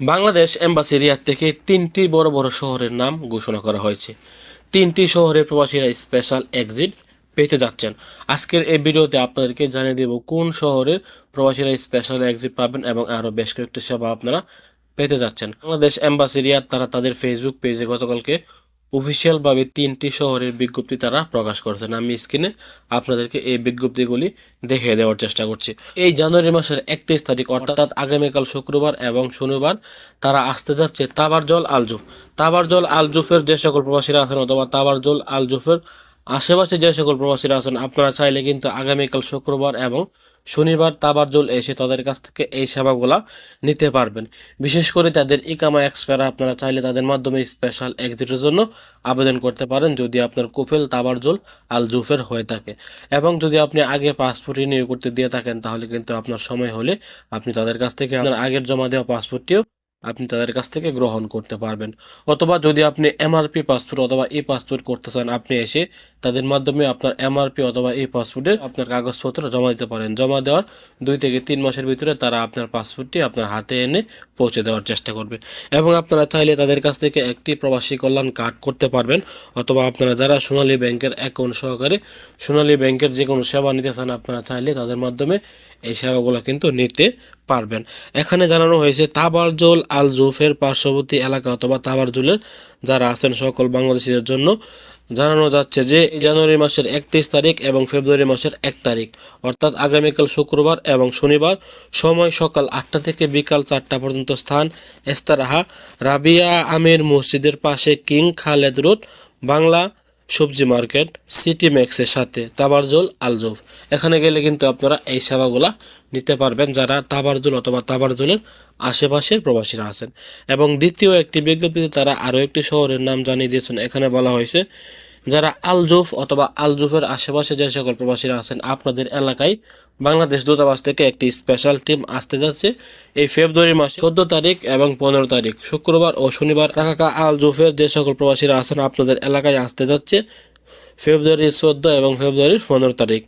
Bangladesh embassy Riyad থেকে তিনটি বড় বড় শহরের নাম ঘোষণা করা হয়েছে। তিনটি শহরে প্রবাসীরা স্পেশাল এক্সিট পেতে যাচ্ছেন। আজকের এই ভিডিওতে আপনাদেরকে জানিয়ে দেব কোন শহরের প্রবাসীরা স্পেশাল এক্সিট পাবেন এবং আরও বেশ কয়েকটি সেবা আপনারা পেতে যাচ্ছেন। বাংলাদেশ এম্বাসি রিয়াদ তারা তাদের ফেসবুক পেজে গতকালকে অফিসিয়ালভাবে তিনটি শহরের বিজ্ঞপ্তি তারা প্রকাশ করেছেন আমি স্ক্রিনে আপনাদেরকে এই বিজ্ঞপ্তিগুলি দেখে দেওয়ার চেষ্টা করছি। এই জানুয়ারি মাসের একত্রিশ তারিখ, অর্থাৎ আগামীকাল শুক্রবার এবং শনিবার তারা আসতে যাচ্ছে তাবারজল আলজুফ তাবারজল আলজুফের যে সকল প্রবাসীরা আছেন অথবা তাবারজল আলজুফের আশেপাশে যে সকল প্রবাসীরা আছেন, আপনারা চাইলে কিন্তু আগামীকাল শুক্রবার এবং শনিবার তাবারজল এসে তাদের কাছ থেকে এই সেবাগুলা নিতে পারবেন। বিশেষ করে তাদের ইকামা এক্সপায়ার আপনারা চাইলে তাদের মাধ্যমে স্পেশাল এক্সিটের জন্য আবেদন করতে পারেন, যদি আপনার কুফেল তাবারজল আল জুফের হয়ে থাকে। এবং যদি আপনি আগে পাসপোর্ট রিনিউ করতে দিয়ে থাকেন, তাহলে কিন্তু আপনার সময় হলে আপনি তাদের কাছ থেকে আপনার আগের জমা দেওয়া পাসপোর্টটিও আপনি তাদের কাছ থেকে গ্রহণ করতে পারবেন। অথবা যদি আপনি এমআরপি পাসপোর্ট অথবা ই পাসপোর্ট করতে চান, আপনি এসে তাদের মাধ্যমে আপনার এমআরপি অথবা এই পাসপোর্টের আপনার কাগজপত্র জমা দিতে পারেন। জমা দেওয়ার দুই থেকে তিন মাসের ভিতরে তারা আপনার পাসপোর্টটি আপনার হাতে এনে পৌঁছে দেওয়ার চেষ্টা করবে। এবং আপনারা চাইলে তাদের কাছ থেকে একটি প্রবাসী কল্যাণ কার্ড করতে পারবেন। অথবা আপনারা যারা সোনালী ব্যাংকের অ্যাকাউন্ট সহকারে সোনালী ব্যাংকের যে কোনো সেবা নিতে চান, আপনারা চাইলে তাদের মাধ্যমে এই সেবাগুলো কিন্তু নিতে পারবেন। এখানে জানানো হয়েছে তাবারজোল আল জুফের পার্শ্ববর্তী এলাকা অথবা তাবারজুলের যারা আছেন সকল বাংলাদেশিদের জন্য জানানো যাচ্ছে যে, জানুয়ারি মাসের একত্রিশ তারিখ এবং ফেব্রুয়ারি মাসের এক তারিখ, অর্থাৎ আগামীকাল শুক্রবার এবং শনিবার সময় সকাল আটটা থেকে বিকাল চারটা পর্যন্ত স্থান এস্তারাহা রাবিয়া আমির মসজিদের পাশে কিং খালেদ রোড, বাংলা সবজি মার্কেট, সিটি ম্যাক্সের সাথে তাবারজুল আলজোফ এখানে গেলে কিন্তু আপনারা এই সেবাগুলা নিতে পারবেন যারা তাবারজুল অথবা তাবারজুলের আশেপাশের প্রবাসীরা আছেন। এবং দ্বিতীয় একটি বিজ্ঞপ্তিতে তারা আরও একটি শহরের নাম জানিয়ে দিয়েছেন। এখানে বলা হয়েছে যারা আলজুফ অথবা আলজুফের আশেপাশে যে সকল প্রবাসীরা আছেন, আপনাদের এলাকায় বাংলাদেশ দূতাবাস থেকে একটি স্পেশাল টিম আসতে যাচ্ছে। এই ফেব্রুয়ারি মাস চোদ্দ তারিখ এবং পনেরো তারিখ, শুক্রবার ও শনিবার সাকাকা আলজুফের যে সকল প্রবাসীরা আছেন, আপনাদের এলাকায় আসতে যাচ্ছে। ফেব্রুয়ারির চোদ্দ এবং ফেব্রুয়ারির পনেরো তারিখ,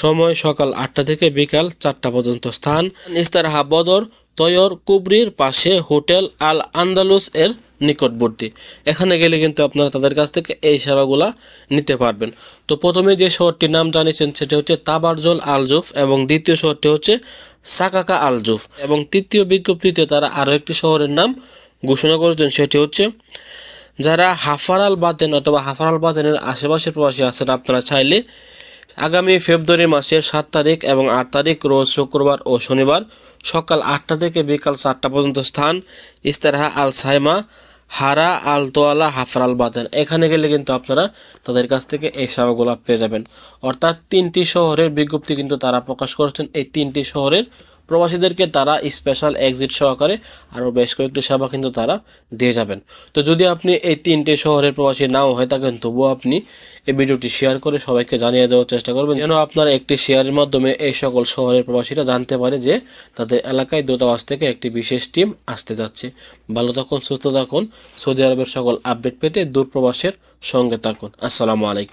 সময় সকাল আটটা থেকে বিকাল চারটা পর্যন্ত। স্থান ইস্তারাহা বদর, তয়র, কুবরির পাশে হোটেল আল আন্দালুস এর নিকটবর্তী এখানে গেলে কিন্তু আপনারা তাদের কাছ থেকে এই সেবাগুলা নিতে পারবেন। তো প্রথমে যে শহরটির নাম জানিয়েছেন সেটি হচ্ছে তাবারজল আলজুফ এবং দ্বিতীয় শহরটি হচ্ছে সাকাকা আলজুফ এবং তৃতীয় বিজ্ঞপ্তিতে তারা আরও একটি শহরের নাম ঘোষণা করেছেন, সেটি হচ্ছে যারা হাফারাল বাতেন অথবা হাফারাল বাতেনের আশেপাশের প্রবাসী আছেন, আপনারা চাইলে আগামী ফেব্রুয়ারি মাসের সাত তারিখ এবং আট তারিখ, রোজ শুক্রবার ও শনিবার সকাল আটটা থেকে বিকাল চারটা পর্যন্ত স্থান, ইস্তারহা আল সাইমা হারা, আলতোয়ালা হাফরাল বাদেন এখানে গেলে কিন্তু আপনারা তাদের কাছ থেকে এই সেবাগুলো পেয়ে যাবেন। অর্থাৎ তিনটি শহরের বিজ্ঞপ্তি কিন্তু তারা প্রকাশ করেছেন। এই তিনটি শহরের প্রবাসীদেরকে তারা স্পেশাল এক্সিট সহকারে আরও বেশ কয়েকটি সেবা কিন্তু তারা দিয়ে যাবেন। তো যদি আপনি এই তিনটে শহরের প্রবাসী নাও হয়ে থাকেন, তবুও আপনি এই ভিডিওটি শেয়ার করে সবাইকে জানিয়ে দেওয়ার চেষ্টা করবেন যেন আপনার একটি শেয়ারের মাধ্যমে এই সকল শহরের প্রবাসীরা জানতে পারে যে তাদের এলাকায় দূতাবাস থেকে একটি বিশেষ টিম আসতে যাচ্ছে। ভালো থাকুন, সুস্থ থাকুন, সৌদি আরবের সকল আপডেট পেতে দূরপ্রবাসের সঙ্গে থাকুন। আসসালামু আলাইকুম।